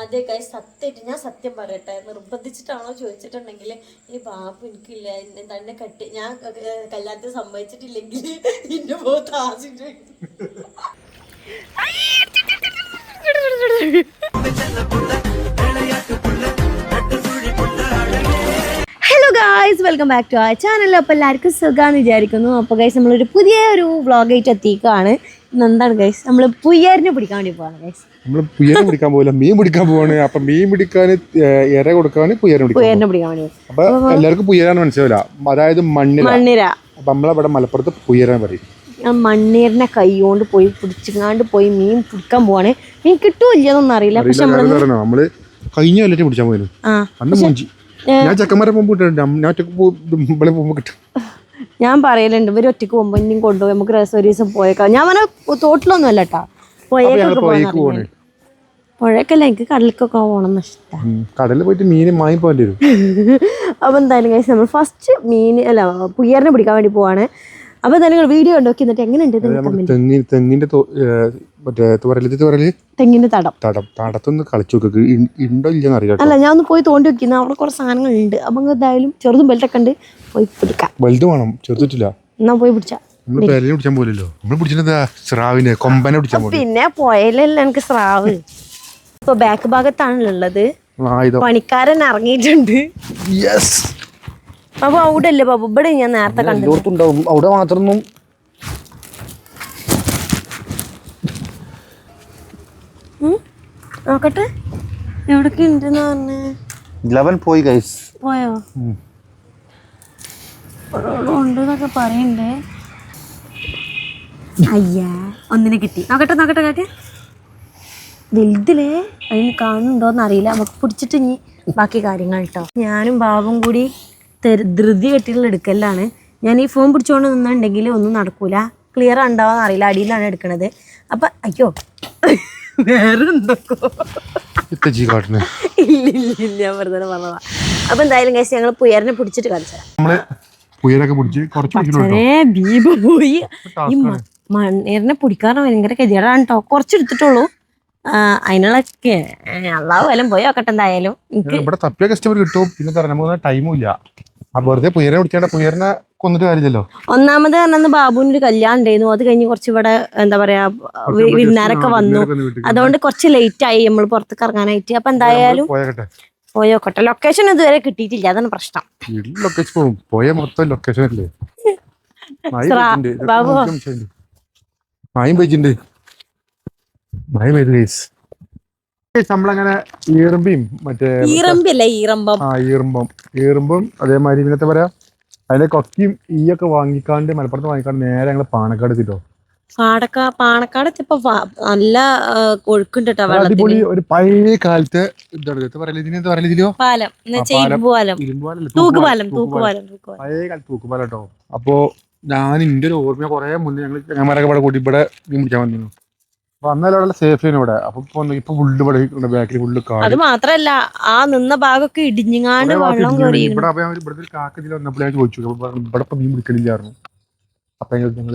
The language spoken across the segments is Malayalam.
അതെ കൈ സത്യമായിട്ട് ഞാൻ സത്യം പറയട്ടെ. നിർബന്ധിച്ചിട്ടാണോ ചോദിച്ചിട്ടുണ്ടെങ്കിൽ ഈ ബാബു എനിക്കില്ല എന്നെ തന്നെ കെട്ടി ഞാൻ കല്യാണത്തിന് സംഭവിച്ചിട്ടില്ലെങ്കിൽ എന്റെ മുഖത്ത് acid hello guys welcome back to ആ ചാനൽ അപ്പോൾ എല്ലാവർക്കും സുഖമാണെന്ന് വിചാരിക്കുന്നു. അപ്പോൾ ഗൈസ് നമ്മളൊരു പുതിയ ഒരു വ്ളോഗായിട്ട് എത്തിക്കുകയാണ് എന്താണ് ഗൈസ് നമ്മൾ പുയ്യാരിനെ പിടിക്കാൻ വേണ്ടി പോവാണ് ഗൈസ് നമ്മൾ പുയ്യാരിനെ പിടിക്കാൻ പോകില്ല മീൻ പിടിക്കാൻ പോവാണ്. അപ്പൊ മീൻ പിടിക്കാൻ ഇര കൊടുക്കാൻ പിടിക്കാൻ പുയ്യാരിനെ പിടിക്കാൻ വേണ്ടി അപ്പോൾ അപ്പൊ എല്ലാവർക്കും പുയ്യാരാണ് മനസ്സിലാവില്ല. അതായത് മണ്ണിര. മണ്ണിര. അപ്പൊ നമ്മളവിടെ മലപ്പുറത്ത് പുയരാൻ പറയും. ഞാൻ മണ്ണീറിനെ കൈ കൊണ്ട് പോയി പിടിച്ചങ്ങാണ്ട് പോയി മീൻ പിടിക്കാൻ പോവാണ്. മീൻ കിട്ടുമില്ലെന്നൊന്നും അറിയില്ല. പക്ഷെ നമ്മൾ കഴിഞ്ഞ കൊല്ലത്തെ പിടിച്ചാൽ പോയിരുന്നു ആ അന്ന് മൂഞ്ചി. ഞാൻ ചക്കന്മാരെ പോകുമ്പോൾ ഞാൻ പോകുമ്പോൾ കിട്ടും. ഞാൻ പറയലുണ്ട് ഇവർ ഒറ്റയ്ക്ക് പോകുമ്പോൾ ഇനിയും കൊണ്ടുപോയി നമുക്ക് രസം ഒരു ദിവസം പോയേക്കാം. ഞാൻ പറഞ്ഞ തോട്ടിലൊന്നും അല്ല കേട്ടോ പുഴയൊക്കെ പുഴയൊക്കെയല്ല എനിക്ക് കടലിലേക്കൊക്കെ പോകണം ഇഷ്ടമാണ് കടലിൽ പോയിട്ട് മീൻ വാങ്ങി പോകേണ്ടി വരും. അപ്പോൾ എന്തായാലും കഴിച്ച് നമ്മൾ ഫസ്റ്റ് മീൻ അല്ല പുയ്യറിനെ പിടിക്കാൻ വേണ്ടി പോവാണ്. അപ്പോൾ എന്തായാലും വീഡിയോ ഉണ്ടോക്കി എന്നിട്ട് എങ്ങനെയുണ്ട് തെങ്ങിന്റെ മറ്റേ തുവരൽ തുവരൽ? തെങ്ങിന്റെ തടം. തടം. തടത്തൊന്ന് കളിച്ചു നോക്ക് ഇ- ഉണ്ടോ ഇല്ലെന്ന് അറിയാം അല്ല ഞാൻ ഒന്ന് പോയി തോണ്ടി വെക്കുന്ന അവിടെ കുറെ സാധനങ്ങൾ ഉണ്ട് അപ്പൊ എന്തായാലും ചെറുതും ബെൽറ്റൊക്കെ ഉണ്ട്. പോയി പിടിക്കാം. വലുത് വേണം. ചെറുതിട്ടില്ല എന്നാ പോയി പിടിച്ചാ. നമ്മൾ പേരനെ പിടിച്ചാൻ പോലല്ലോ നമ്മൾ പിടിച്ചിട്ട് സ്രാവിനെ കൊമ്പനെ പിടിച്ചാൻ പോലെ പിന്നെ പോയാലല്ല എനിക്ക് സ്രാവ്. ഇപ്പൊ ബാക്ക് ആയുധം പണിക്കാരൻ ഇറങ്ങിയിട്ടുണ്ട്. യെസ് അപ്പൊ അവിടെ അല്ലേ ബാബു ഇവിടെ ഞാൻ നേരത്തെ കണ്ടു അവിടെ മാത്രമൊന്നും നോക്കട്ടെ. എവിടൊക്കെ ഉണ്ടെന്ന് പറഞ്ഞേ? ലെവൻ പോയി ഗൈസ് പോയോ? ഉണ്ടെന്നൊക്കെ പറയണ്ടേ? അയ്യാ ഒന്നിനെ കിട്ടി. നോക്കട്ടെ നോക്കട്ടെ കാട്ടെ വലുതിലേ അതിന് കാണുന്നുണ്ടോന്ന് അറിയില്ല. നമുക്ക് പിടിച്ചിട്ട് ഇനി ബാക്കി കാര്യങ്ങൾ കേട്ടോ ഞാനും ബാബും കൂടി ധൃതി കെട്ടിയുള്ള എടുക്കലാണ് ഞാൻ ഈ ഫോൺ പിടിച്ചുകൊണ്ട് നിന്നുണ്ടെങ്കിൽ ഒന്നും നടക്കൂല. ക്ലിയർ ഉണ്ടാവാന്ന് അറിയില്ല. അടിയിലാണ് എടുക്കണത്. അപ്പൊ അയ്യോ. വേറെ എന്തൊക്കെ ഇത്തജി കാട്ടിന്. ഇല്ല ഇല്ല ഇല്ല ഞാൻ വെറുതെ പറഞ്ഞതാ. അപ്പൊ എന്തായാലും കേസ് ഞങ്ങൾ പുയറിനെ പിടിച്ചിട്ട് കാണിച്ചു നമ്മൾ പുയലൊക്കെ പിടിച്ച് കുറച്ച് പിടിച്ചിട്ടുണ്ട് അച്ഛനെ ദീപ പോയി. ഈ മ- മണ്ണീറിനെ പിടിക്കാറ് ഭയങ്കര ഗതികേടാണ് കേട്ടോ കുറച്ചെടുത്തിട്ടുള്ളൂ. ആ, അതിനുള്ള അള്ളാഹു പോയോ പോയി നോക്കട്ടെ എന്തായാലും. എനിക്ക് ഇവിടെ തപ്പിയ കസ്റ്റമർ കിട്ടും. പിന്നെ ടൈമും ഇല്ല. ആ വെറുതെ പുയരെ പിടിക്കേണ്ട പുയറിനെ കൊന്നിട്ട് കാര്യമില്ലല്ലോ? ഒന്നാമത് പറഞ്ഞത് ബാബുവിന് ഒരു കല്യാണം ഉണ്ടായിരുന്നു. അത് കഴിഞ്ഞ് കുറച്ച് ഇവിടെ എന്താ പറയാ വിരുന്നാരൊക്കെ വന്നു. അതുകൊണ്ട് കുറച്ച് ലേറ്റ് ആയി നമ്മൾ പുറത്തേക്ക് ഇറങ്ങാനായിട്ട്. അപ്പൊ എന്തായാലും പോയക്കട്ടെ. ലൊക്കേഷൻ ഇതുവരെ കിട്ടിയിട്ടില്ല. അതാണ് പ്രശ്നം. ഈറമ്പല്ലേ ലൊക്കേഷൻ പോയ മൊത്തം ലൊക്കേഷൻ അല്ലേ? ബാബു. ഗൈസ് നമ്മളങ്ങനെ ഈറമ്പിയും മറ്റേ ഈറമ്പില്ല ഈറമ്പം? ആ ഈറുമ്പം. ഈറുമ്പം അതേമാതിരി ഇങ്ങനത്തെ പറയാ? അതിന്റെ കൊക്കിയും ഈയൊക്കെ വാങ്ങിക്കാണ്ട് മലപ്പുറത്ത് വാങ്ങിക്കാണ്ട് നേരെ ഞങ്ങൾ പാണക്കാട് എത്തിട്ടോ. പാടക്കാ പാണക്കാട് ഇപ്പൊ നല്ല ഒഴുക്കുണ്ട് അടിപൊളി ഒരു പഴയ കാലത്തെ പാലം. തൂക്കുപാലം തൂക്കുപാലം. പഴയ കാലത്ത് തൂക്കുപാലം കേട്ടോ. അപ്പോ ഞാൻ ഇന്റെ ഒരു ഓർമ്മ കൊറേ മുന്നേ ഞങ്ങൾ ഇവിടെ കൂട്ടി ഇവിടെ മീൻ പിടിക്കാൻ വന്നിരുന്നു. ഇവിടെ അപ്പൊ ഇപ്പൊ ഫുള്ള് ബാക്കിൽ ഫുള്ള് അത് മാത്രല്ല ആ നിന്ന ഭാഗൊക്കെ ഇടിഞ്ഞിങ്ങാണ്ട് ഭാഗത്ത് വെള്ളം കയറി ഇവിടെ ഇവിടുത്തെ ഒരു കാക്ക ഇതിൽ ചോദിച്ചു. ഇവിടെ ഇപ്പൊ മീൻ അപ്പൊ ഞങ്ങൾ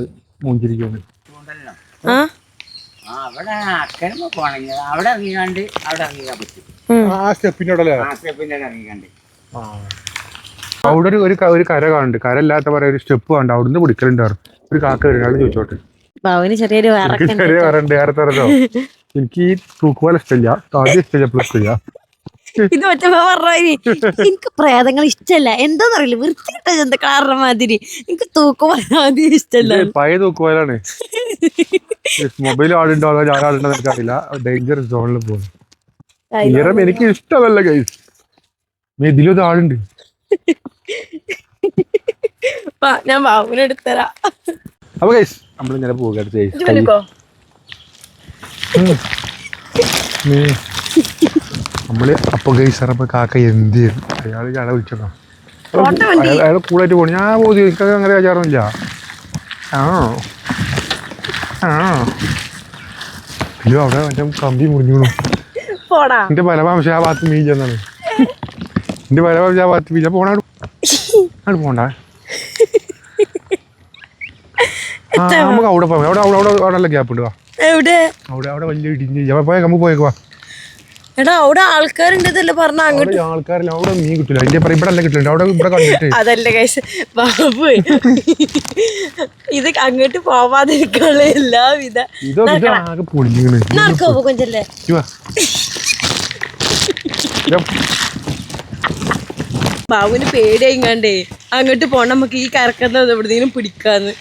അവിടെ ഒരു ഒരു കര കാണുന്നുണ്ട്. കര ഇല്ലാത്ത പറയാ ഒരു സ്റ്റെപ്പ് കണ്ട് അവിടുന്ന് പിടിക്കലുണ്ടായിരുന്നു. ഒരു കാക്ക വരുന്നത് ചോദിച്ചോട്ടെ. ബാബുവിന് ചെറിയൊരു എനിക്ക് ചെറിയ കരണ്ട് വേറെ തരല്ലോ എനിക്ക് ഈ തൂക്കുപോലെ ഇഷ്ടമില്ല. താദ്യം ഇഷ്ടമില്ല എപ്പോഴും ഇഷ്ടമില്ല ഇത് മറ്റേ പറഞ്ഞ എനിക്ക് പ്രേതങ്ങൾ ഇഷ്ടല്ല എന്താന്നറിയില്ല വൃത്തിയിട്ട ജന്തുക്കളാറുടെ മാതിരി. എനിക്ക് തൂക്കുപോലെ ആദ്യം ഇഷ്ടല്ല ഇത് പഴയ തൂക്കുപോലാണ് മൊബൈൽ ആടുണ്ടോ അതോ ഞാൻ ആടുണ്ടോ എന്ന് എനിക്കറിയില്ല. ഡേഞ്ചർ സോണിൽ പോകും ഈറം എനിക്ക് ഇഷ്ടമല്ല ഗൈസ് ഇതിലും ആളുണ്ട്. ഞാൻ ബാബുവിനെ എടുത്തരാ. അപ്പൊ ഗൈസ് നമ്മൾ ഇങ്ങനെ പോകുക അടുത്ത് നമ്മൾ അപ്പൊ ഗൈസ് പറഞ്ഞപ്പോ കാക്ക എന്ത് ചെയ്തു? അയാൾ ചട വിളിച്ചോ. അയാൾ കൂളായിട്ട് പോണു. ഞാൻ പോയി എനിക്കൊക്കെ അങ്ങനെ വിചാരമില്ല ആ. ആ. അയ്യോ അവിടെ മറ്റേ കമ്പി മുറിഞ്ഞു എന്റെ പലവാംശം ആ ഭാഗത്ത് മീൻ ചെന്നാണ് എന്റെ പലവാംശം ആ ഭാഗത്ത് മീൻ പോണ്ട ആ നമുക്ക് അവിടെ പോകാം അവിടെ അവിടെ അവിടെ അവിടെ നല്ല ഗ്യാപ്പ് ഉണ്ട് വാ. എവിടെ? അവിടെ അവിടെ വലിയ ഇടിഞ്ഞ് ഞാൻ പോയ നമുക്ക് പോയേക്കുവാ എടാ അവിടെ ആൾക്കാരുണ്ടെന്നല്ലേ പറഞ്ഞ അങ്ങോട്ട്? ആൾക്കാരില്ല അവിടെ മീൻ കിട്ടില്ല അതിന്റെ ഇവിടെ അല്ല കിട്ടില്ല അവിടെ ഇവിടെ കണ്ടിട്ട്. അതല്ല കൈസ് ബാബു. ഇത് അങ്ങോട്ട് പോവാതിരിക്കാനുള്ള എല്ലാവിധ ഇതൊക്കെ ഇത് ആകെ പൊളിഞ്ഞിങ്ങനെ നടക്കോ കൊഞ്ചല്ലേ? ബാബുവിന് പേടിയായിങ്ങാണ്ടേ. അങ്ങോട്ട് പോണം നമുക്ക് ഈ കറക്കുന്നത് എവിടെന്നെങ്കിലും പിടിക്കാന്ന്.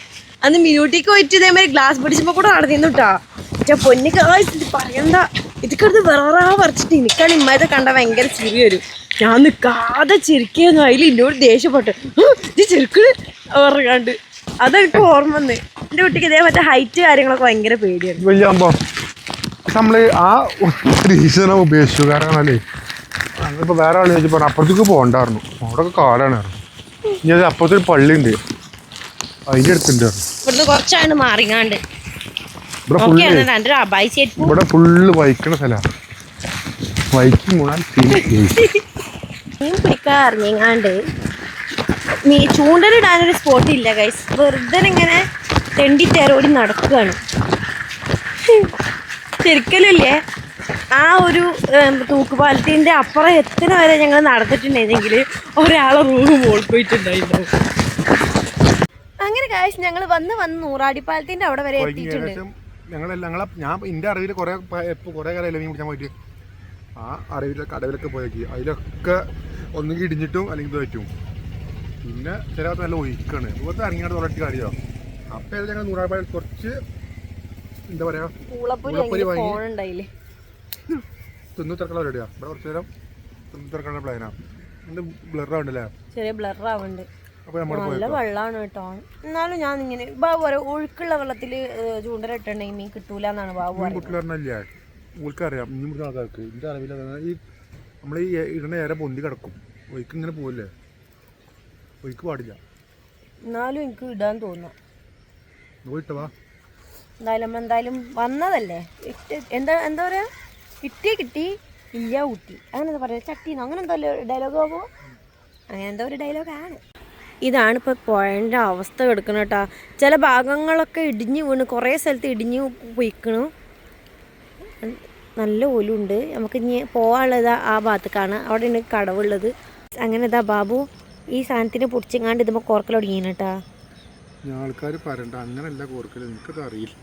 അന്ന് മിനൂട്ടിക്ക് പോയിട്ട് ഇതേമാതിരി ഗ്ലാസ് പിടിച്ചപ്പോ കൂടെ നടന്നിരുന്നു കേട്ടാ പക്ഷെ പൊന്നു കാശ് ഇത് പറയണ്ട. ഇതൊക്കെ വേറെ പറിച്ചിട്ട് എനിക്കാണ് ഇമ്മത്തെ കണ്ട ഭയങ്കര ചിരി വരും. ഞാൻ നിൽക്കാതെ ചിരിക്കുന്നു. അതിൽ എന്നോട് ദേഷ്യപ്പെട്ടു ഈ ചെറുക്കിന് ഓർക്കാണ്ട് അതെനിക്ക് ഓർമ്മ വന്ന്. എന്റെ കുട്ടിക്ക് ഇതേ മറ്റേ ഹൈറ്റ് കാര്യങ്ങളൊക്കെ ഭയങ്കര പേടിയാണ്. നമ്മൾ ആ റീസണ ഉപേക്ഷിച്ചു. കാരണം അല്ലേ ഞങ്ങളിപ്പോ വേറെ ആൾ ചോദിച്ചപ്പോ അപ്പുറത്തേക്ക് പോകണ്ടായിരുന്നു. അവിടെ കാടാണ്. ഇനി അത് അപ്പുറത്തൊരു പള്ളി ഉണ്ട് അതിന്റെ അടുത്തുണ്ട് പറഞ്ഞു. ഇവിടുന്ന് കുറച്ചാണ്ട് മാറിങ്ങാണ്ട്. ഇവിടെ ഫുള്ള് വൈക്കണ സ്ഥലമാണ് വൈക്കും മീൻ പിടിക്കാൻ ഇറങ്ങിങ്ങാണ്ട്. മീ ചൂണ്ടലിടാനൊരു സ്പോട്ട് ഇല്ല ഗൈസ് വെറുതെ ഇങ്ങനെ തെണ്ടി തെരോടി നടക്കുകയാണ് ശരിക്കലില്ലേ? ആ ഒരു തൂക്കുപാലത്തിന്റെ തൂക്കുപാലത്തിന്റെ അപ്പുറം എത്ര വരെ ഞങ്ങൾ നടന്നിട്ടുണ്ടെങ്കിൽ ഒരാളെ റൂം മോൾ പോയിട്ടുണ്ടായിരുന്നു അങ്ങനെ കാശ് ഞങ്ങൾ വന്ന് വന്ന് നൂറാടിപ്പാലത്തിന്റെ അവിടെ വരെ എത്തിയിട്ടുണ്ട്. ഞങ്ങളെല്ലാം ഞങ്ങളെ ഞാൻ എന്റെ അറിവിൽ കുറേ കുറേ കാലം മീൻ പിടിക്കാൻ പോയിട്ട്? ആ അറിവിലെ കടവിലൊക്കെ പോയേക്ക്. അതിലൊക്കെ ഒന്നുകിൽ ഇടിഞ്ഞിട്ടും അല്ലെങ്കിൽ പറ്റും. പിന്നെ ചില നല്ല ഒഴിക്കാണ്. ഇപ്പോഴത്തെ ഇറങ്ങിയാണ് തുറട്ടി കാര്യമോ അപ്പം ഞങ്ങൾ നൂറാപ്പാൽ കുറച്ച് എന്താ പറയാ? പൂളപ്പൊരി വാങ്ങി. തിന്നു തിരക്കുള്ള റെഡിയാ ഇവിടെ കുറച്ച് നേരം തിന്നു തിരക്കുള്ള പ്ലാനാ ബ്ലർ ബ്ലറാണ്ടല്ലേ ചെറിയ ബ്ലർ ആവുന്നുണ്ട് നല്ല വെള്ളമാണ് കേട്ടോ. എന്നാലും ഞാൻ ഇങ്ങനെ ബാബു പറയാം ഒഴുക്കുള്ള വെള്ളത്തിൽ ചൂണ്ടലിട്ടുണ്ടെങ്കിൽ മീൻ കിട്ടൂല എന്നാണ് ബാബു മീൻ പിടിക്കുന്ന ആൾക്കാർക്ക് എന്റെ അറിവില്ല. ഈ നമ്മൾ ഈ ഇടണ ഏറെ പൊന്തി കിടക്കും. ഒഴുക്ക് ഇങ്ങനെ പോവില്ലേ? ഒഴുക്ക് പാടില്ല. എന്നാലും എനിക്ക് ഇടാൻ തോന്നുന്നു. പോയിട്ട് വാ. എന്തായാലും നമ്മൾ എന്തായാലും വന്നതല്ലേ? ഇട്ട് എന്താ എന്താ പറയാ? കിട്ടി കിട്ടി ഇല്ല ഊട്ടി. അങ്ങനെ എന്താ പറയാ? ചട്ടീന്നോ? അങ്ങനെ എന്തോ ഡയലോഗ് ആകുമോ അങ്ങനെ എന്തോ ഒരു ഡയലോഗാണ് ഇതാണ് ഇപ്പോൾ പുഴന്റെ അവസ്ഥ കിടക്കണം കേട്ടോ. ചില ഭാഗങ്ങളൊക്കെ ഇടിഞ്ഞു വീണ് കുറേ സ്ഥലത്ത് ഇടിഞ്ഞു പൊയ്ക്കണു. നല്ല ഒലുണ്ട്. നമുക്ക് ഇനി പോകാനുള്ളത് ആ ഭാഗത്തേക്കാണ്. അവിടെയാണ് കടവുള്ളത്. അങ്ങനെ ഇതാ ബാബു ഈ സാധനത്തിന് പൊടിച്ചെങ്ങാണ്ട് ഇതുമ്പോൾ കോർക്കൽ തുടങ്ങിയാണ് കേട്ടോ. ആൾക്കാർ പറയണ്ട. അങ്ങനല്ല കോർക്കൽ എനിക്കത് അറിയില്ല.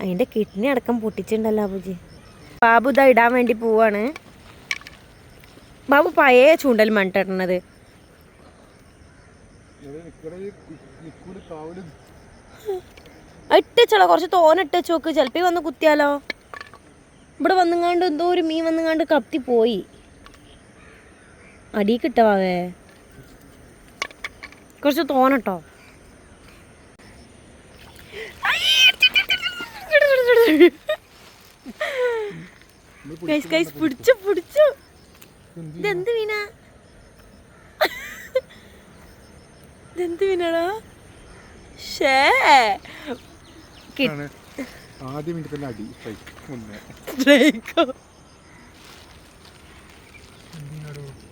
അതിന്റെ കിഡ്നി അടക്കം പൊട്ടിച്ചിട്ടുണ്ടല്ലോ അബുജി ബാബു ഇതാ ഇടാൻ വേണ്ടി പോവാണ്. ബാബു പഴയ ചൂണ്ടൽ മണിട്ടിടണത് ഇട്ടച്ചോളോ കുറച്ച് തോന ഇട്ടച്ച് നോക്ക്. ചിലപ്പോ വന്ന് കുത്തിയാലോ. ഇവിടെ വന്നുങ്ങാണ്ട് എന്തോ ഒരു മീൻ വന്നുങ്ങാണ്ട് കത്തി പോയി. അടി കിട്ടവാവേ. കുറച്ച് തോന്നട്ടോ ഗൈസ് ഗൈസ് പിടിച്ചു പിടിച്ചു. ഇതെന്ത് മീനാ ഇതെന്ത് മീനാടാ ഷേ ആദ്യം മിനിറ്റ് അടി.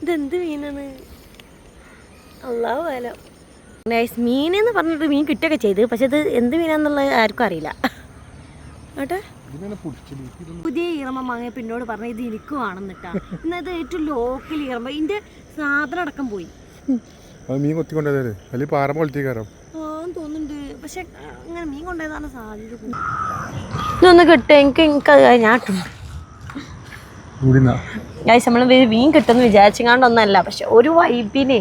ഇതെന്ത് മീനാണ് അള്ളാഹു നൈസ് മീൻ എന്ന് പറഞ്ഞിട്ട് മീൻ കിട്ടുകയൊക്കെ ചെയ്ത്. പക്ഷെ ഇത് എന്ത് മീനാന്നുള്ളത് ആർക്കും അറിയില്ല. ആട്ടെ? പുതിയ ഈറമ്മ മാങ്ങയെ പിന്നോട് പറഞ്ഞ ഇത് എനിക്ക് വേണമെന്നിട്ടാ ഇന്നത് ഏറ്റവും ലോക്കൽ ഈറമ്മ. ഇതിന്റെ സാധനം അടക്കം പോയി. മീൻ കൊത്തിക്കൊണ്ടേ പാറ തോന്നുന്നുണ്ട്. പക്ഷെ അങ്ങനെ മീൻ കൊണ്ടുപോയതാണ് സാധ്യത ഇതൊന്ന് കിട്ടും. എനിക്ക് എനിക്ക് ഞാൻ ഗൈസ് നമ്മൾ മീൻ കിട്ടുമെന്ന് വിചാരിച്ചങ്ങാണ്ടൊന്നല്ല. പക്ഷെ ഒരു വൈബിനെ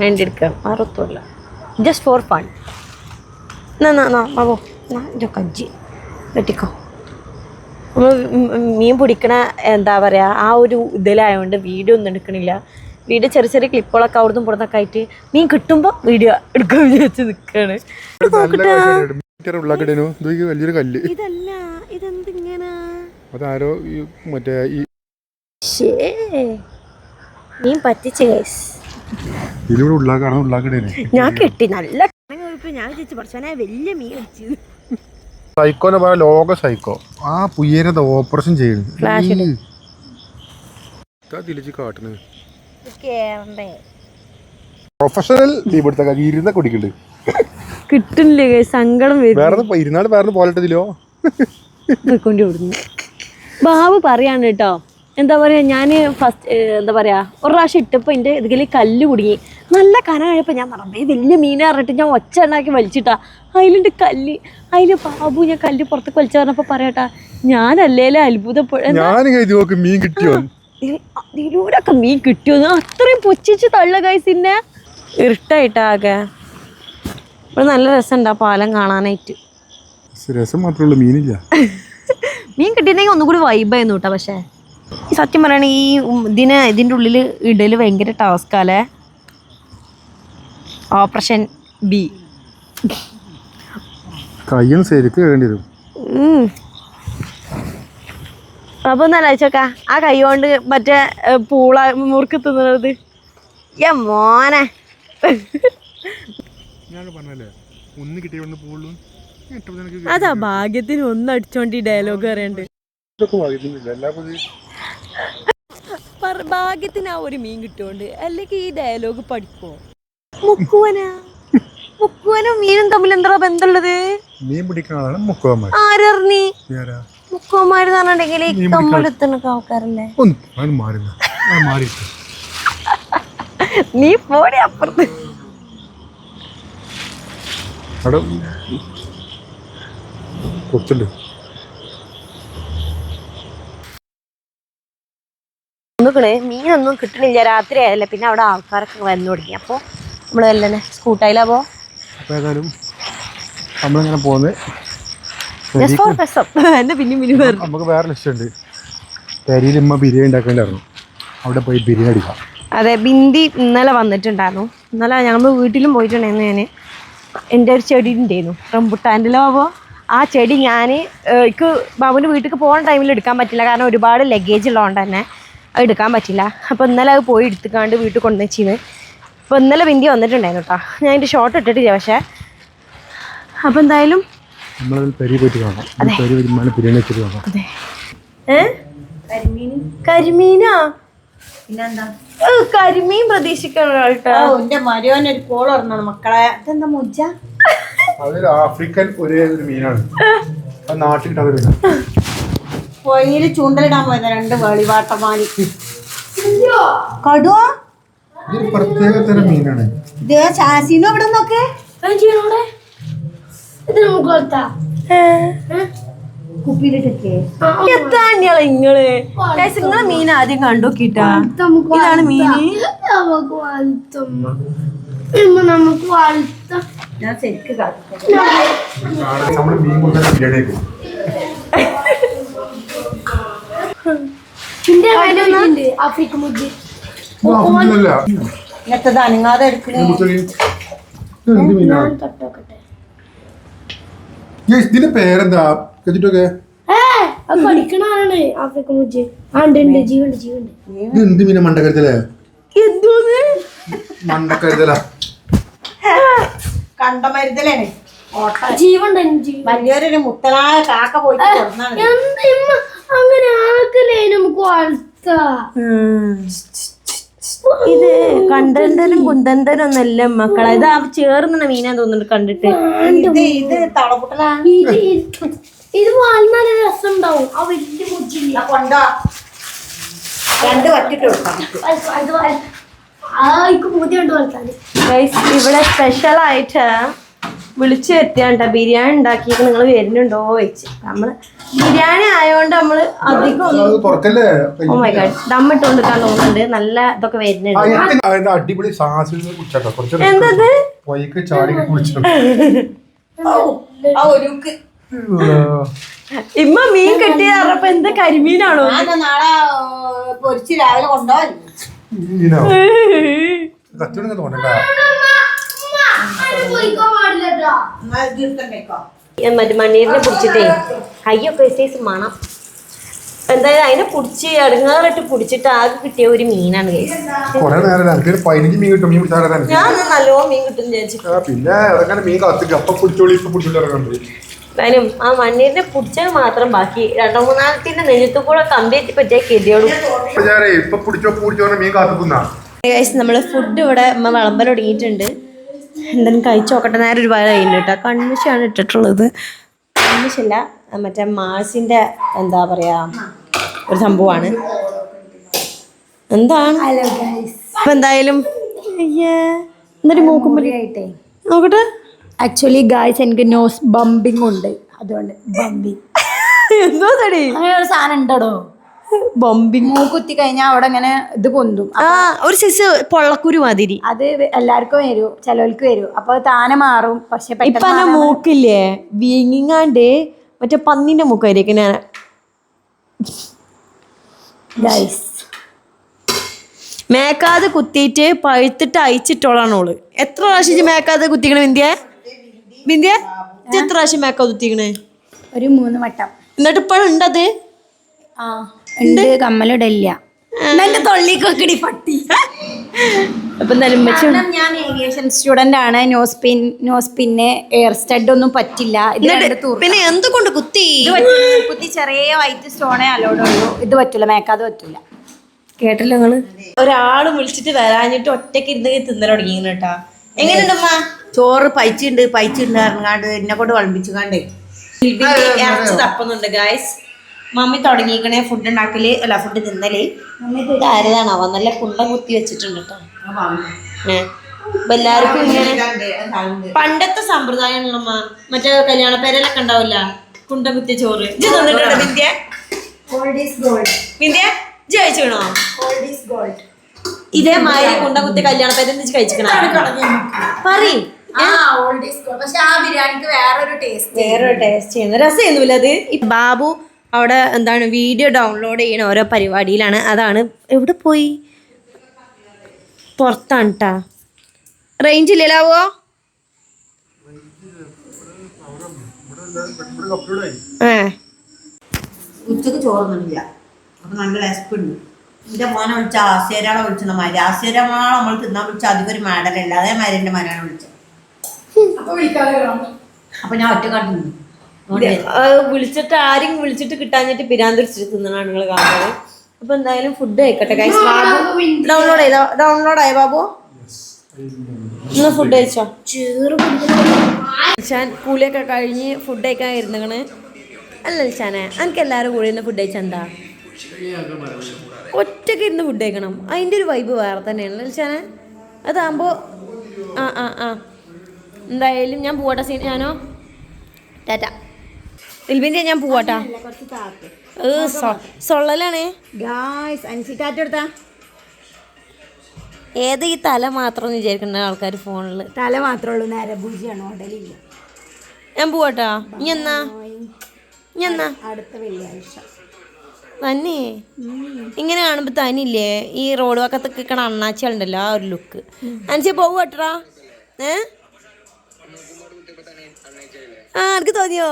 വേണ്ടി അറുത്തല്ല ജസ്റ്റ് ഫോർ ഫൺ എന്നാ ബാബോ ഇതൊക്കെ കഞ്ചി വെട്ടിക്കോ. നമ്മൾ മീൻ പിടിക്കണ എന്താ പറയുക ആ ഒരു ഇതിലായതുകൊണ്ട് വീഡിയോ ഒന്നും എടുക്കണില്ല. വീഡിയോ ചെറിയ ചെറിയ ക്ലിപ്പുകളൊക്കെ അവിടുന്ന് പുറത്തൊക്കെ ആയിട്ട് മീൻ കിട്ടുമ്പോൾ വീഡിയോ എടുക്കാൻ വിചാരിച്ച് നിൽക്കുകയാണ് വലിയൊരു കല്ല്. ഇതല്ല ഇതെന്തിങ്ങനെ? അതാരോ മറ്റേ ഈ മീൻ പറ്റിച്ച കേസ് ഇതിലൂടെ ഉള്ളാക്കാണ് ഉള്ളാക്കിടേനു ഞാൻ കെട്ടി. നല്ല ഞാൻ വിചാരിച്ചു പഠിച്ചോനെ വലിയ മീൻ അടിച്ചത്. സൈക്കോ എന്ന് പറയാൻ ലോക സൈക്കോ. ആ പുയ്യനെ ഓപ്പറേഷൻ ചെയ്യുന്നു പ്രൊഫഷണൽ ഇവിടുത്തെ ഇരുന്ന കുടിക്കണ്ട്. കിട്ടുന്നില്ലേ. സങ്കടം വരും വേറെ ഇരുന്നാൾ വേറെ പോലട്ടതിലോ ബാബു പറയാണ് കേട്ടോ എന്താ പറയാ ഞാൻ ഫസ്റ്റ് എന്താ പറയാ ഒരു പ്രാവശ്യം ഇട്ടപ്പോൾ എന്റെ ഇതിൽ കല്ല് കുടുങ്ങി. നല്ല കന കഴിയപ്പോൾ ഞാൻ പറഞ്ഞേ വലിയ മീനെ പറഞ്ഞിട്ട് ഞാൻ ഒച്ച ഉണ്ടാക്കി വലിച്ചിട്ടാ. അതിലുണ്ട് കല്ല്. അതിൽ ബാബു ഞാൻ കല്ല് പുറത്ത് വലിച്ചു പറഞ്ഞപ്പോ പറയട്ടാ ഞാനല്ലേ അത്ഭുതപ്പെ ഞാൻ നോക്ക് മീൻ കിട്ടിയോ? മീൻ കിട്ടിയോന്ന്. അത്രയും പൊച്ചിച്ച് തള്ള കൈസിന്നെ ഇരുട്ടായിട്ടാകെ ഇവിടെ നല്ല രസമുണ്ട് ആ പാലം കാണാനായിട്ട്. രസം മാത്രമേ മീനില്ല. മീൻ കിട്ടിയിരുന്നെങ്കിൽ ഒന്നുകൂടി വൈബായിരുന്നു കേട്ടോ പക്ഷേ. സത്യം പറയുകയാണെങ്കിൽ ഈ ഇതിന് ഇതിന്റെ ഉള്ളിൽ ഇടൽ ഭയങ്കര ടാസ്കാലേ ഓപ്പറേഷൻ ബി കയ്യൊന്ന് ശരിക്ക് വേണ്ടി വരും. അപ്പൊ ചോക്കാ ആ കൈ കൊണ്ട് മറ്റേ പൂള മുറുക്ക് തിന്നുന്നത് ഏ മോനെ. അതാ ഭാഗ്യത്തിന് ഒന്ന് അടിച്ചോണ്ട് ഈ ഡയലോഗ് പറയണ്ട് ഭാഗ്യത്തിന് ആ ഒരു മീൻ കിട്ടുകൊണ്ട് അല്ലെങ്കിൽ ഈ ഡയലോഗ് പഠിക്കോ? മുക്കുവനാ. മുക്കുവനും മീനും തമ്മിൽ എന്താ ബന്ധമുള്ളത്? മീൻ പിടിക്കുന്ന ആളാണ് മുക്കോമാർ ആരറിഞ്ഞി? ആരാ മുക്കുവന്മാര് പറഞ്ഞിട്ടുണ്ടെങ്കിൽ ഈ കമ്മലെത്തുന്ന ആൾക്കാരല്ലേ? ഒന്ന് മാറിയിട്ട്. നീ പോടി അപ്പുറത്ത്. അവിടെ ഒന്നുകൾ മീനൊന്നും കിട്ടണില്ല. രാത്രി ആയല്ലേ പിന്നെ അവിടെ ആൾക്കാരൊക്കെ വന്നു തുടങ്ങി. അപ്പോൾ നമ്മൾ വല്ലനെ സ്കൂട്ടായിലാ പോ. അപ്പോൾ ഏതായാലും നമ്മളിങ്ങനെ പോകുന്നത് വേറെ നമുക്ക് വേറെ ലക്ഷ്യമുണ്ട് തരിയിൽ ഇമ്മ ബിരിയാണി ഉണ്ടാക്കേണ്ടായിരുന്നു. അവിടെ പോയി ബിരിയാണി അടിക്കാം. അതെ ബിന്ദി ഇന്നലെ വന്നിട്ടുണ്ടായിരുന്നു. ഇന്നലെ ഞങ്ങൾ വീട്ടിലും പോയിട്ടുണ്ടായിരുന്നു ഞാൻ എന്റെ ഒരു ചെടി ഉണ്ടായിരുന്നു റംബുട്ടാന്റെ. അപ്പോൾ ആ ചെടി ഞാൻ എനിക്ക് ബാബുവിന്റെ വീട്ടിലേക്ക് പോകുന്ന ടൈമിൽ എടുക്കാൻ പറ്റില്ല. കാരണം ഒരുപാട് ലഗേജ് ഉള്ളതുകൊണ്ട് തന്നെ അത് എടുക്കാൻ പറ്റില്ല. അപ്പോൾ ഇന്നലെ അത് പോയി എടുത്തുക്കാണ്ട് വീട്ടിൽ കൊണ്ടുവച്ചിന്ന് അപ്പോൾ ഇന്നലെ ബിന്ദി വന്നിട്ടുണ്ടായിരുന്നു കേട്ടോ ഞാൻ അതിന്റെ ഷോട്ട് ഇട്ടിട്ടില്ല പക്ഷേ അപ്പോൾ എന്തായാലും കരിമീനാ? കരിമീൻ പ്രതീക്ഷിക്കണം കേട്ടോ എന്റെ മരുവനൊരു കോൾ മക്കളെ. ഇതെന്താ മുജ്ജ? അതൊരു ആഫ്രിക്കൻ ഒരേ ഒരു മീനാണ്. നാട്ടിൽ ചൂണ്ടലിടാൻ പോയത് രണ്ട് വെളിവാട്ടമാലി കടുവ? ഇതൊരു പ്രത്യേക തരം മീനാണ്. ഇതേ ചാസിനോ ഇവിടെ നോക്കേ നിങ്ങളെ മീൻ ആദ്യം കണ്ടോക്കിട്ടാ ഇതാണ് മീന് നമുക്ക് വളർത്തും ഇമ്മ നമുക്ക് വളർത്താം ഞാൻ ശരിക്ക് മീൻ ആഫ്രിക്ക ഇങ്ങനത്തെ അനങ്ങാതെ എടുക്കണേ. തൊട്ടോക്കട്ടെ Guys, ഇതിന്റെ പേരെന്താ കേട്ടിട്ടൊക്കെ ഏ അത് പഠിക്കണാണ് ആഫ്രിക്ക മുജ്ജി ആ ഉണ്ട് ഉണ്ട് ജീവുണ്ട് പേരെന്താ കഴിച്ചിട്ടൊക്കെ എന്ത് മീനാ മണ്ടക്കരുതലേ? കണ്ടമരുതലാണ് വലിയൊരു മുത്തനായ കാക്ക പോയിട്ട് അങ്ങനെ ആക്കലേ നമുക്ക് വളർത്താം ഇത് കണ്ടന്തനും കുന്തന്തനും ഒന്നല്ല മക്കളെ. ഇത് ആ ചേർന്ന മീനാ തോന്നുന്നുണ്ട് കണ്ടിട്ട്. ഇത് ഇത് തളപുട്ടലാ. ഇത് ഇത് ഇത് രസം ഉണ്ടാവും ആ വലിയ മുജ്ജില്ല കൊണ്ടോ. രണ്ട് വറ്റിട്ട് കൊടുക്കാം. ഇവിടെ സ്പെഷ്യൽ ആയിട്ട് വിളിച്ചു വരുത്തിയാണ്ടാ. ബിരിയാണി ഉണ്ടാക്കിയിട്ട് നിങ്ങൾ വരുന്നുണ്ടോ ചോദിച്ച്. നമ്മൾ ബിരിയാണി ആയതുകൊണ്ട് നമ്മൾ അധികം ഓ മൈ ഗാഡ് ദമ്മിട്ടുകൊണ്ടിരിക്കാൻ തോന്നുന്നുണ്ട്. നല്ല ഇതൊക്കെ വരുന്നുണ്ട്. അടിപൊളി എന്തത്? ഇമ്മ മീൻ കിട്ടിയ പറഞ്ഞപ്പോ എന്ത് കരിമീനാണോ? നാളെ പൊരിച്ച് രാവിലെ കൊണ്ടുപോകാൻ. മീനോ? കച്ചവടം തോന്നണ്ട? മറ്റേ മണ്ണീരിനെ പിടിച്ചിട്ടേ കയ്യൊക്കെ സൈസ് മണം. എന്തായാലും അതിനെ പിടിച്ച് അടുങ്ങാറിട്ട് പിടിച്ചിട്ട് ആകെ കിട്ടിയ ഒരു മീനാണ് കൊറേ നേരം പതിനഞ്ച് മീൻ കിട്ടും മീൻ പിടിച്ചാൽ ഞാൻ നല്ലോ മീൻ കിട്ടും വിചാരിച്ചു ആ, പിന്നെ മീൻ കാത്തിക്ക്. അപ്പൊ പിടിച്ചോളി ഇപ്പൊ പിടിച്ചോളി ഇറങ്ങണ്ട് എന്തായാലും ആ മണ്ണീരിനെ പിടിച്ചത് മാത്രം ബാക്കി. രണ്ടോ മൂന്നാമത്തിന്റെ നെഞ്ഞത്തു കൂടെ കമ്പിയേറ്റി പറ്റിയ കെതിയോടും. ഇപ്പൊ പിടിച്ചോ പിടിച്ചോ മീൻ കാത്തിക്കുന്ന നമ്മൾ ഫുഡ് ഇവിടെ അമ്മ വിളമ്പൽ തുടങ്ങിയിട്ടുണ്ട്. എന്തായാലും കഴിച്ചു നോക്കട്ടെ. നേരെ ഒരു വര കഴിഞ്ഞു കേട്ടോ. കൺമിഷാണ് ഇട്ടിട്ടുള്ളത്. കൺമിഷല്ല മറ്റേ മാസിന്റെ എന്താ പറയാ ഒരു സംഭവമാണ്. എന്താണ്? അപ്പൊ എന്തായാലും? എന്നൊരു മൂക്കുമ്പലി നോക്കട്ടെ. ആക്ച്വലി ഗായ്സ് എനിക്ക് നോസ് ബമ്പിങ് ഉണ്ട്. അതുകൊണ്ട് ബമ്പിങ് എന്തോ തടി അങ്ങനെ ഒരു സാധനം ഉണ്ടോ? ബോംബിങ് മൂക്കുത്തി കഴിഞ്ഞാൽ അവിടെ ഇങ്ങനെ ഇത് പൊന്തും. ആ ഒരു സൈസ് പൊള്ളക്കുരു മാതിരി. അത് എല്ലാവർക്കും വരും ചിലവർക്ക് വരും. അപ്പൊ താന മാറും പക്ഷെ ഇപ്പൊ മൂക്കില്ലേ? വീങ്ങിങ്ങാണ്ട് മറ്റേ പന്നിന്റെ മൂക്കായിരിക്കും ഞാൻ മേക്കാതെ കുത്തിയിട്ട് പഴുത്തിട്ട് അയച്ചിട്ടോളാണ് ഓൾ. എത്ര പ്രാവശ്യം മേക്കാതെ കുത്തിക്കണ വിന്ധ്യ? വിന്ധ്യ? ഇജ്ജ് എത്ര പ്രാവശ്യം മേക്കാതെ കുത്തിക്കണേ? ഒരു മൂന്ന് വട്ടം. എന്നിട്ട് ഇപ്പോഴുണ്ടത് ആ. ഉണ്ട്. കമ്മലിടില്ല എന്റെ തൊള്ളിക്കൊക്കെ പട്ടി. അപ്പൊ കാരണം ഞാൻ ഏവിയേഷൻ സ്റ്റുഡന്റ് ആണ്. നോസ്പിൻ നോസ്പിന്നെ എയർ സ്റ്റഡ് ഒന്നും പറ്റില്ല. ഇത് പിന്നെ എന്തുകൊണ്ട് കുത്തി. കുത്തി ചെറിയ വൈറ്റ് സ്റ്റോണേ അലോടുള്ളൂ ഉള്ളൂ. ഇത് പറ്റൂല മേക്കാതെ പറ്റൂല. കേട്ടല്ലോ നിങ്ങൾ? ഒരാൾ വിളിച്ചിട്ട് വരാഞ്ഞിട്ട് ഒറ്റയ്ക്ക് ഇരുന്ന് തിന്നൽ തുടങ്ങി കേട്ടാ. എങ്ങനെയുണ്ടമ്മ ചോറ് പൈച്ചുണ്ട് പൈച്ചുണ്ട് ഇറങ്ങാണ്ട് എന്നെ കൊണ്ട് വളമ്പിച്ചു കണ്ടേ ഇറച്ചി തപ്പുന്നുണ്ട് ഗായ്സ് മമ്മി തുടങ്ങിക്കണേ ഫുഡ് ഉണ്ടാക്കൽ അല്ല ഫുഡ് തിന്നൽ. ഇത് ആരതാണാവോ നല്ല കുണ്ട കുത്തി വെച്ചിട്ടുണ്ട് കേട്ടോ അപ്പൊ എല്ലാവർക്കും ഇങ്ങനെ പണ്ടത്തെ സമ്പ്രദായമുള്ളമ്മ മറ്റേ കല്യാണ പേരലൊക്കെ ഉണ്ടാവില്ല? കുണ്ട കുത്തിയ ചോറ്. ഇജ്ജ് തന്നിട്ടുണ്ടോ? വിന്ധ്യ വിന്ധ്യ ഇജ്ജ് കഴിച്ചിക്കണോ ഇതേമാതിരി കുണ്ട കുത്തിയ കല്യാണ പേര് കഴിച്ചിക്കണോ? പറയും. പക്ഷെ ആ ബിരിയാണിക്ക് വേറൊരു ടേസ്റ്റ് വേറൊരു ടേസ്റ്റ് ചെയ്യുന്ന രസമൊന്നുമില്ല അത് ബാബു അവിടെ എന്താണ് വീഡിയോ ഡൗൺലോഡ് ചെയ്യണ ഓരോ പരിപാടിയിലാണ്. അതാണ് എവിടെ പോയി? പുറത്താണ് കേട്ടാ റേഞ്ച് ഇല്ലല്ലാവോ ഏ. ഉച്ചയ്ക്ക് ചോറൊന്നുമില്ല. അപ്പൊ നല്ല വിശപ്പുണ്ട്. എന്റെ മോനെ വിളിച്ച ആസ്യരാളെ വിളിച്ചത് മാതിരി. ആസ്യരമാളെ നമ്മൾ തിന്നാൻ വിളിച്ച അധികം മാഡലല്ല അതേ മാതിരി എന്റെ മനാണ് വിളിച്ചത്. അപ്പൊ ഞാൻ ഒറ്റക്കാട്ട് നിന്നു. വിളിച്ചിട്ട് ആരും വിളിച്ചിട്ട് കിട്ടാഞ്ഞിട്ട് പിരാന്തിരിച്ചിട്ട് നിങ്ങൾ കാണുന്നത്. അപ്പൊ എന്തായാലും ഫുഡ് കഴിക്കട്ടെ ഗൈസ് ബാബു ഡൗൺലോഡ് ചെയ്തോ? ഡൗൺലോഡ് ആയ ബാബു? ഇന്ന് ഫുഡ് കഴിച്ചോ? ഞാൻ കൂലിയൊക്കെ കഴിഞ്ഞ് ഫുഡ് കഴിക്കാൻ ഇരുന്നേക്കണ്. അല്ല ചാനെ എനിക്ക് എല്ലാവരും കൂടി ഇരുന്ന് ഫുഡ് കഴിച്ചാൽ എന്താ? ഒറ്റയ്ക്ക് ഇരുന്ന് ഫുഡ് കഴിക്കണം. അതിന്റെ ഒരു വൈബ് വേറെ തന്നെയാണ് ചാനെ അതാകുമ്പോൾ ആ ആ ആ. എന്തായാലും ഞാൻ പോകട്ടെ സീൻ ഞാനോ? ടാറ്റ. ദിൽബിന്റെ ഞാൻ പോവാട്ടാ. സൊള്ളലാണ്. ഏത് ഈ തല മാത്രം വിചാരിക്കുന്ന ആൾക്കാർ ഫോണിൽ തല മാത്രമേ ഉള്ളൂ നേരെ ഭൂജിയാണ് ഓടലില്ല ഞാൻ പോവാട്ടാ. ഇനി എന്നാ? ഇനി എന്നാ? അടുത്ത വെള്ളിയാഴ്ച. തന്നെ? ഇങ്ങനെ കാണുമ്പോൾ തനില്ലേ? ഈ റോഡ് വക്കത്തൊക്കെ നിൽക്കണ അണ്ണാച്ചികളുണ്ടല്ലോ ആ ഒരു ലുക്ക്. അനുസരിച്ച് പോവാട്ടാ ഏ? ആ എനിക്ക് തോന്നിയോ?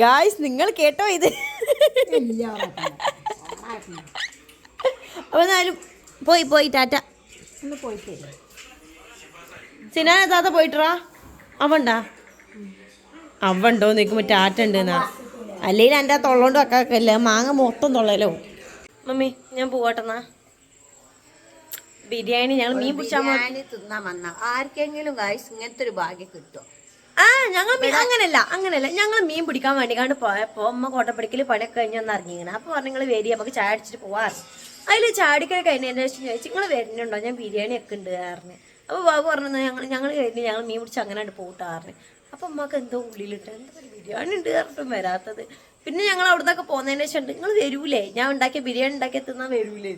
ഗായ്സ് നിങ്ങൾ കേട്ടോ ഇത്. അപ്പൊ എന്നാലും പോയി പോയി ടാറ്റ. ഒന്ന് പോയി തരും സിനാന താത്ത പോയിട്ടാ അവണ്ടാ. അവണ്ടോ നിൽക്കുമ്പോൾ ടാറ്റ ഉണ്ട് എന്നാ അല്ലെങ്കിൽ എന്റെ ആ തൊള്ളോണ്ട് വെക്കാക്കല്ല. മാങ്ങ മൊത്തം തൊള്ളലോ. മമ്മി ഞാൻ പോവാട്ടെന്നാ. ബിരിയാണി ഞങ്ങൾ മീൻ പിടിച്ചാൽ ബിരിയാണി തിന്നാൻ വന്ന. ആർക്കെങ്കിലും ഗായ്സ് ഇങ്ങനത്തെ ഒരു ഭാഗ്യം കിട്ടും? ആ ഞങ്ങൾ മീൻ അങ്ങനല്ല അങ്ങനല്ല. ഞങ്ങൾ മീൻ പിടിക്കാൻ വേണ്ടി കണ്ട് പോയപ്പോൾ അമ്മ കോട്ടപ്പടിക്കൽ പണിയൊക്കെ കഴിഞ്ഞ് ഇറങ്ങിങ്ങനെ അപ്പോൾ പറഞ്ഞു നിങ്ങൾ വരി നമുക്ക് ചായ അടിച്ചിട്ട് പോവാറ് അതിൽ ചാടിക്കൽ കഴിഞ്ഞതിന് ശേഷം ചോദിച്ചു നിങ്ങൾ വരുന്നുണ്ടോ? ഞാൻ ബിരിയാണി ഒക്കെ ഉണ്ട് ആറിന് അപ്പോൾ ബാബു പറഞ്ഞു ഞങ്ങൾ ഞങ്ങൾ കഴിഞ്ഞ് ഞങ്ങൾ മീൻ പിടിച്ച് അങ്ങനെ പോട്ടാറിന് അപ്പോൾ അമ്മയ്ക്ക് എന്തോ ഉള്ളിലിട്ട് എന്താ ബിരിയാണി ഉണ്ട് പറഞ്ഞിട്ടും വരാത്തത്. പിന്നെ ഞങ്ങൾ അവിടുന്നൊക്കെ പോകുന്നതിന് ശേഷം നിങ്ങൾ വരൂലേ? ഞാൻ ഉണ്ടാക്കിയ ബിരിയാണി ഉണ്ടാക്കിയ തിന്നാൻ വരൂലേ?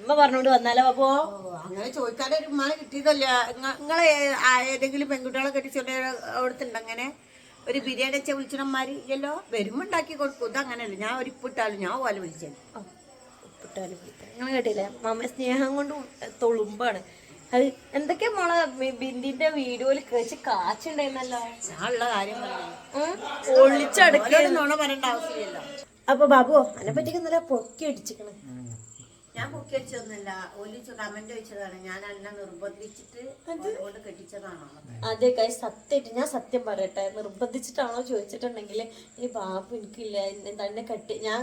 അമ്മ പറഞ്ഞോണ്ട് വന്നാലോ അപ്പോ? അങ്ങനെ ചോദിക്കാതെ ഒരു ഉമ്മാനെ കിട്ടിയതല്ല നിങ്ങളെ ഏതെങ്കിലും പെൺകുട്ടികളെ കെട്ടിച്ചോണ്ട് അവിടുത്തുണ്ട് അങ്ങനെ? ഒരു ബിരിയാണി വെച്ച വിളിച്ചണന്മാര് ഇല്ലല്ലോ? വരുമ്പോ ഉണ്ടാക്കി കൊടുക്കും. ഇത് അങ്ങനെയല്ല ഞാൻ ഒരു ഇപ്പിട്ടാലും ഞാൻ പോലെ വിളിച്ചത് ഉപ്പിട്ടാലും കേട്ടില്ലേ? മമ്മ സ്നേഹം കൊണ്ട് തൊളുമ്പാണ്. അത് എന്തൊക്കെയാ മോളെ ബിന്ദിന്റെ വീഡിയോയിൽ കഴിച്ച് കാച്ചുണ്ടായിരുന്നല്ലോ ഞാൻ ഉള്ള കാര്യം പറയേണ്ട ആവശ്യമില്ലല്ലോ. അപ്പൊ ബാബു അതിനെ പറ്റിയൊക്കെ നല്ല പൊക്കി അടിച്ചിക്കണ്. ഞാൻ കുക്കി വെച്ചൊന്നുമില്ല ഒലിച്ച് കമന്റ് വെച്ചതാണ് ഞാൻ എന്നെ നിർബന്ധിച്ചിട്ട് അതുകൊണ്ട് കെട്ടിച്ചതാണോ? അതെ കൈ സത്യമായിട്ട് ഞാൻ സത്യം പറയട്ടെ. നിർബന്ധിച്ചിട്ടാണോ ചോദിച്ചിട്ടുണ്ടെങ്കിൽ ഈ ബാബു എനിക്കില്ല. തന്നെ കെട്ടി ഞാൻ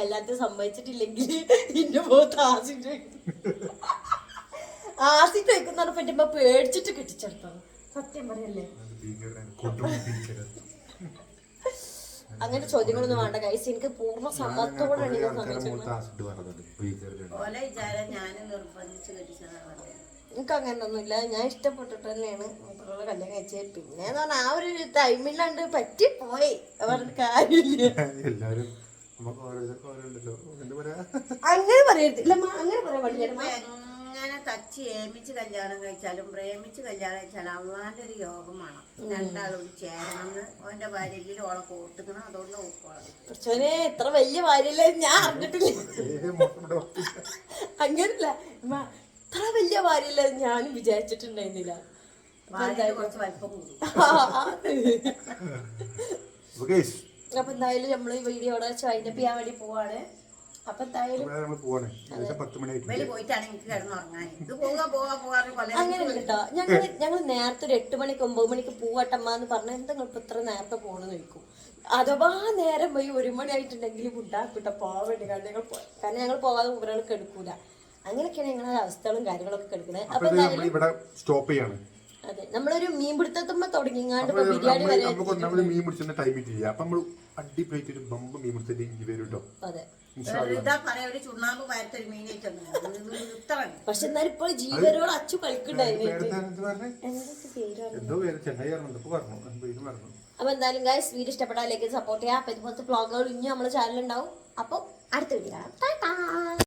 കല്യാണത്തിന് സംഭവിച്ചിട്ടില്ലെങ്കിൽ ഇന്റെ പോത്ത് ആസിഡ് ആസിഡ് വെക്കുന്ന പറ്റുമ്പോ പേടിച്ചിട്ട് കെട്ടിച്ചെടുത്തോ സത്യം പറയല്ലേ? അങ്ങനെ ചോദ്യങ്ങളൊന്നും വേണ്ട കൈസ് എനിക്ക് പൂർണ ഞാൻ നിർബന്ധിച്ച് കെട്ടിച്ചതാണ് എനിക്ക് അങ്ങനൊന്നുമില്ല. ഞാൻ ഇഷ്ടപ്പെട്ടിട്ട് തന്നെയാണ് മൂപ്പറുള്ള കല്യാണം കഴിച്ചത്. പിന്നെ എന്ന് പറഞ്ഞാൽ ആ ഒരു ടൈമില്ലാണ്ട് പറ്റിപ്പോയി അവരുടെ കാര്യമില്ല. എല്ലാവരും അങ്ങനെ പറയരുത്. ഇല്ല അങ്ങനെ പറയാൻ പാടില്ല എങ്ങനെ തച്ച് ഏമിച്ച് കല്യാണം കഴിച്ചാലും പ്രേമിച്ച് കല്യാണം കഴിച്ചാലും അള്ളാന്റെ ഒരു യോഗമാണ് രണ്ടാളും ചേരണം എന്ന് വരലിൽ ഭാര്യയിൽ ഓളെ കൂട്ടുക്കണം അതുകൊണ്ട് കുറച്ചോനെ ഇത്ര വലിയ കാര്യമില്ല ഞാൻ അറിഞ്ഞിട്ടില്ല. അങ്ങനല്ല. ഇത്ര വലിയ കാര്യമില്ല ഞാൻ വിചാരിച്ചിട്ടുണ്ടായിരുന്നില്ല. കുറച്ച് വലിപ്പം കൂടി. അപ്പൊ എന്തായാലും നമ്മൾ ഈ വീഡിയോ അവിടെ വൈൻഡപ്പ് ചെയ്യാൻ വേണ്ടി പോവാണ്. അപ്പൊ അങ്ങനെ കേട്ടോ ഞങ്ങൾ ഞങ്ങൾ നേരത്തെ ഒരു എട്ട് മണിക്ക് ഒമ്പത് മണിക്ക് പൂവട്ടമ്മ എന്ന് പറഞ്ഞാൽ എന്താ നിങ്ങൾ ഇപ്പൊ ഇത്ര നേരത്തെ പോണെന്ന് ചോദിക്കും. അഥവാ നേരം പോയി ഒരു മണി ആയിട്ടുണ്ടെങ്കിൽ ഉണ്ടാക്കിട്ട പോവേണ്ടി. കാരണം ഞങ്ങൾ കാരണം ഞങ്ങൾ പോവാതെ ഒരാൾ എടുക്കൂല. അങ്ങനെയൊക്കെയാണ് ഞങ്ങളുടെ അവസ്ഥകളും കാര്യങ്ങളൊക്കെ എടുക്കുന്നത്. അപ്പൊ ഇവിടെ സ്റ്റോപ്പ് ചെയ്യാണ്. അതെ. നമ്മളൊരു മീൻ പിടുത്തത്തുമ്പോ തുടങ്ങിങ്ങാണ്ട് ബിരിയാണി വരെ നമുക്ക് ഒന്നാമത് മീൻ പിടിച്ചിട്ട് ടൈം ഇട്ടില്ല. അപ്പൊ നമ്മൾ അടിപൊളിയായിട്ട് ഒരു ബമ്പ് മീൻ പിടിച്ചിട്ട് ഇഞ്ചി വരും കേട്ടോ അതെ. പക്ഷെ എന്നാലും ഇപ്പോൾ ജീവനോട് അച്ചു കളിക്കണ്ടായിരുന്നു അപ്പൊ എന്തായാലും വീഡിയോ ഇഷ്ടപ്പെട്ടാലേക്ക് സപ്പോർട്ട് ചെയ്യാം അപ്പൊ ഇതുപോലത്തെ വ്ളോഗുകൾ ഇനി നമ്മുടെ ചാനലുണ്ടാവും അപ്പൊ അടുത്ത വീഡിയോ കാണാം.